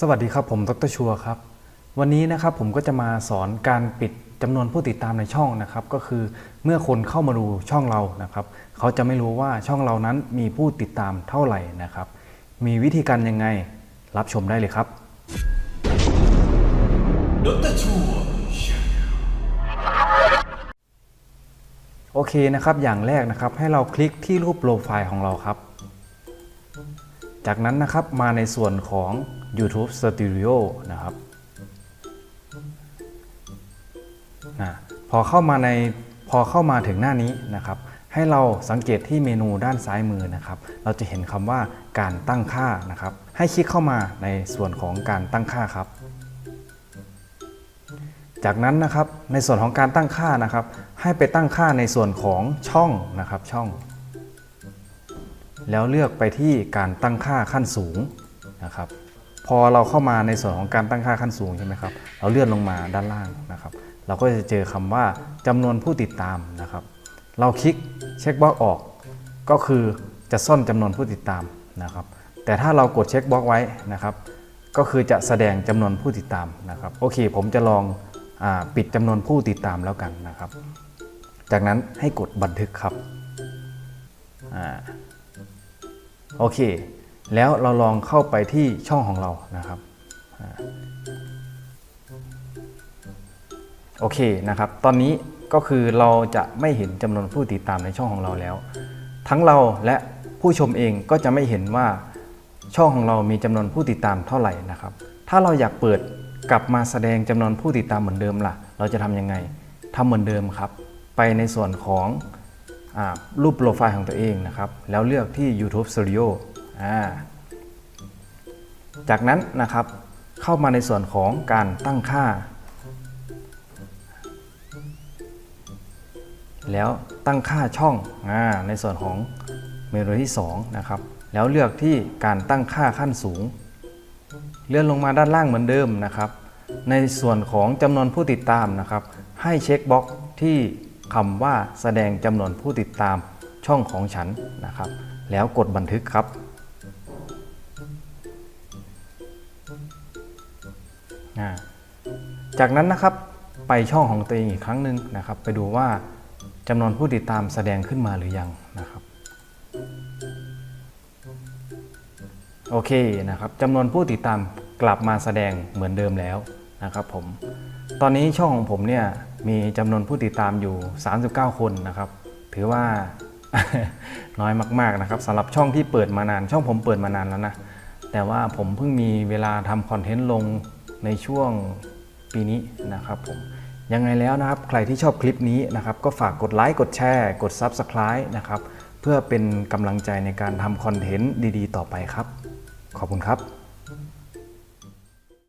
สวัสดีครับผมดรชัวครับ วันนี้นะครับผมก็จะมาสอนการปิดจำนวนผู้ติดตามในช่องนะครับ ก็คือเมื่อคนเข้ามาดูช่องเรานะครับ เขาจะไม่รู้ว่าช่องเรานั้นมีผู้ติดตามเท่าไหร่นะครับ มีวิธีการยังไงรับชมได้เลยครับดรชัวโอเคนะครับอย่างแรกนะครับให้เราคลิกที่รูปโปรไฟล์ของเราครับ จากนั้นนะครับมาในส่วนของ YouTube Studio นะครับนะพอเข้ามาในพอเข้ามาถึงหน้านี้นะครับ ให้เราสังเกตที่เมนูด้านซ้ายมือนะครับ เราจะเห็นคำว่าการตั้งค่านะครับ ให้คลิกเข้ามาในส่วนของการตั้งค่าครับ จากนั้นนะครับในส่วนของการตั้งค่านะครับ ให้ไปตั้งค่าในส่วนของช่องนะครับช่อง แล้วเลือกไปที่การตั้งค่าขั้นสูงนะครับ พอเราเข้ามาในส่วนของการตั้งค่าขั้นสูงใช่ไหมครับ เราเลื่อนลงมาด้านล่างนะครับ เราก็จะเจอคำว่าจำนวนผู้ติดตามนะครับ เราคลิกเช็คบล็อกออก ก็คือจะซ่อนจำนวนผู้ติดตามนะครับ แต่ถ้าเรากดเช็คบล็อกไว้นะครับ ก็คือจะแสดงจำนวนผู้ติดตามนะครับ โอเค ผมจะลองอปิดจำนวนผู้ติดตามแล้วกันนะครับ จากนั้นให้กดบันทึกครับ อ่า โอเค แล้วเราลองเข้าไปที่ช่องของเรานะครับโอเคนะครับ ตอนนี้ก็คือเราจะไม่เห็นจำนวนผู้ติดตามในช่องของเราแล้ว ทั้งเราและผู้ชมเองก็จะไม่เห็นว่าช่องของเรามีจำนวนผู้ติดตามเท่าไหร่นะครับ ถ้าเราอยากเปิดกลับมาแสดงจำนวนผู้ติดตามเหมือนเดิมล่ะ เราจะทำยังไงทำเหมือนเดิมครับ ไปในส่วนของอรูปโปรไฟล์ของตัวเองนะครับ แล้วเลือกที่ YouTube Studio อ่า จากนั้นนะครับเข้ามาในส่วนของการตั้งค่า แล้วตั้งค่าช่องอในส่วนของเมนูที่2นะครับแล้วเลือกที่การตั้งค่าขั้นสูง เลื่อนลงมาด้านล่างเหมือนเดิมนะครับ ในส่วนของจำนวนผู้ติดตามนะครับ ให้เช็คบล็อกที่คำว่าแสดงจำนวนผู้ติดตามช่องของฉันนะครับ แล้วกดบันทึกครับ จากนั้นนะครับไปช่องของตัวเองอีกครั้งหนึ่งนะครับ ไปดูว่าจำนวนผู้ติดตามแสดงขึ้นมาหรือยังนะครับโอเคนะครับจำนวนผู้ติดตามกลับมาแสดงเหมือนเดิมแล้วนะครับผมตอนนี้ช่องของผมเนี่ยมีจำนวนผู้ติดตามอยู่ 39 คนนะครับ ถือว่าน้อยมาก ๆนะครับสำหรับช่องที่เปิดมานาน ช่องผมเปิดมานานแล้วนะแต่ว่าผมเพิ่งมีเวลาทำคอนเทนต์ลง ในช่วงปีนี้นะครับผมยังไงแล้วนะครับใครที่ชอบคลิปนี้นะครับก็ฝากกดไลค์กดแชร์กด Subscribe นะครับเพื่อเป็นกำลังใจในการทำคอนเทนต์ดีๆ ต่อไปครับ ขอบคุณครับ